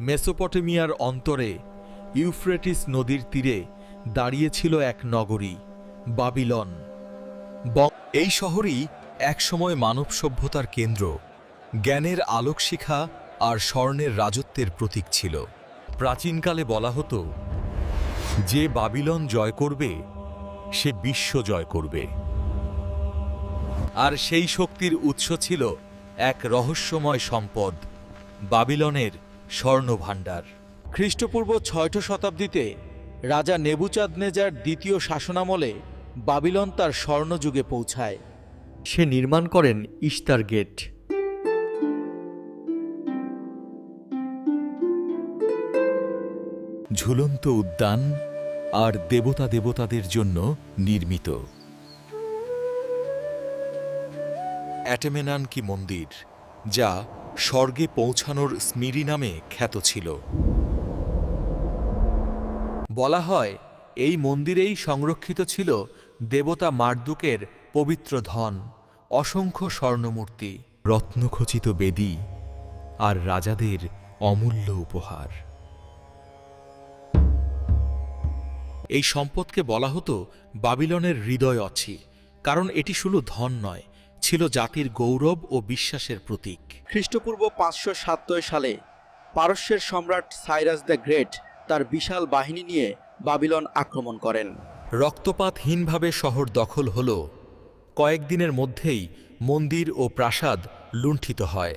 মেসোপটেমিয়ার অন্তরে ইউফ্রেটিস নদীর তীরে দাঁড়িয়েছিল এক নগরী, বাবিলন। এই শহরই একসময় মানব সভ্যতার কেন্দ্র। জ্ঞানের আলোকশিখা আর স্বর্ণের রাজত্বের প্রতীক ছিল। প্রাচীনকালে বলা হতো, যে বাবিলন জয় করবে, সে বিশ্ব জয় করবে। আর সেই শক্তির উৎস ছিল এক রহস্যময় সম্পদ, বাবিলনের স্বর্ণভাণ্ডার। খ্রিস্টপূর্ব ছয়ঠ শতাব্দীতে রাজা নেবুচাঁদনেজার দ্বিতীয় শাসনামলে বাবিলন তার স্বর্ণযুগে পৌঁছায়। সে নির্মাণ করেন ইস্তার গেট। ঝুলন্ত উদ্যান আর দেবতা দেবতাদের জন্য নির্মিত। অ্যাটেমেনান কি মন্দির? যা স্বর্গে পৌঁছানোর স্মিরি নামে খ্যাত ছিল। বলা হয়, এই মন্দিরেই সংরক্ষিত ছিল দেবতা মার্দুকের পবিত্র ধন, অসংখ্য স্বর্ণমূর্তি, রত্নখচিত বেদী আর রাজাদের অমূল্য উপহার। এই সম্পদকে বলা হতো বাবিলনের হৃদয় অছি, কারণ এটি শুধু ধন নয় ছিল জাতির গৌরব ও বিশ্বাসের প্রতীক। খ্রিস্টপূর্ব পাঁচশো সাতাত্তর সালে পারস্যের সম্রাট সাইরাস দ্য গ্রেট তার বিশাল বাহিনী নিয়ে বাবিলন আক্রমণ করেন। রক্তপাতহীনভাবে শহর দখল হল। কয়েকদিনের মধ্যেই মন্দির ও প্রাসাদ লুণ্ঠিত হয়।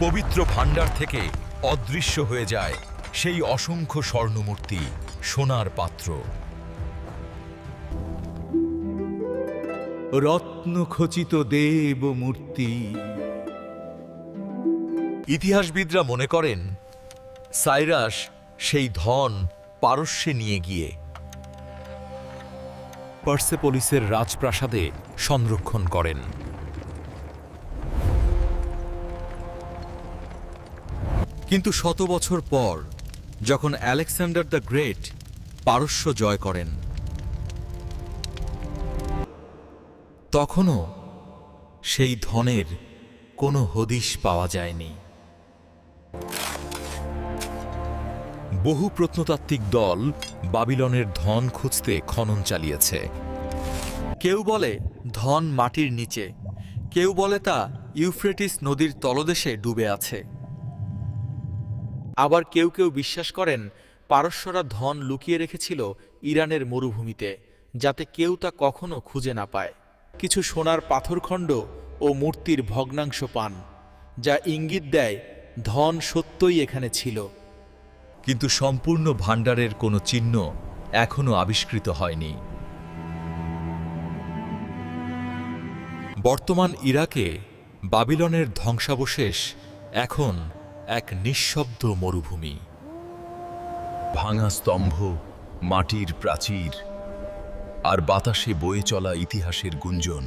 পবিত্র ভাণ্ডার থেকে অদৃশ্য হয়ে যায় সেই অসংখ্য স্বর্ণমূর্তি সোনার পাত্র। রত্নখচিত দেব মূর্তি ইতিহাসবিদরা মনে করেন, সাইরাস সেই ধন পারস্যে নিয়ে গিয়ে পার্সেপোলিসের রাজপ্রাসাদে সংরক্ষণ করেন। কিন্তু শত বছর পর, যখন আলেকজান্ডার দ্য গ্রেট পারস্য জয় করেন তখনও সেই ধনের কোনো হদিশ পাওয়া যায়নি। বহু প্রত্নতাত্ত্বিক দল বাবিলনের ধন খুঁজতে খনন চালিয়েছে। কেউ বলে ধন মাটির নিচে, কেউ বলে তা ইউফ্রেটিস নদীর তলদেশে ডুবে আছে। আবার কেউ কেউ বিশ্বাস করেন পারস্যরা ধন লুকিয়ে রেখেছিল ইরানের মরুভূমিতে, যাতে কেউ তা কখনো খুঁজে না পায়। কিছু সোনার পাথরখণ্ড ও মূর্তির ভগ্নাংশ পান, যা ইঙ্গিত দেয় ধন সত্যই এখানে ছিল। কিন্তু সম্পূর্ণ ভাণ্ডারের কোনো চিহ্ন এখনও আবিষ্কৃত হয়নি। বর্তমান ইরাকে বাবিলনের ধ্বংসাবশেষ এখন এক নিঃশব্দ মরুভূমি। ভাঙা স্তম্ভ, মাটির প্রাচীর আর বাতাসে বয়ে চলা ইতিহাসের গুঞ্জন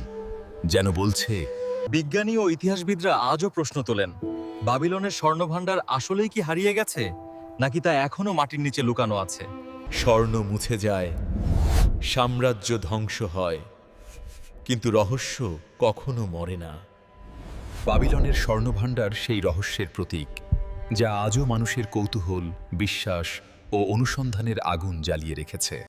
যেন বলছে বিজ্ঞানী ও ইতিহাসবিদরা আজও প্রশ্ন তোলেন বাবিলনের স্বর্ণভাণ্ডার আসলেই কি হারিয়ে গেছে নাকি তা এখনও মাটির নিচে লুকানো আছে? স্বর্ণ মুছে যায় সাম্রাজ্য ধ্বংস হয় কিন্তু রহস্য কখনো মরে না। বাবিলনের স্বর্ণভাণ্ডার সেই রহস্যের প্রতীক যা আজও মানুষের কৌতূহল বিশ্বাস ও অনুসন্ধানের আগুন জ্বালিয়ে রেখেছে।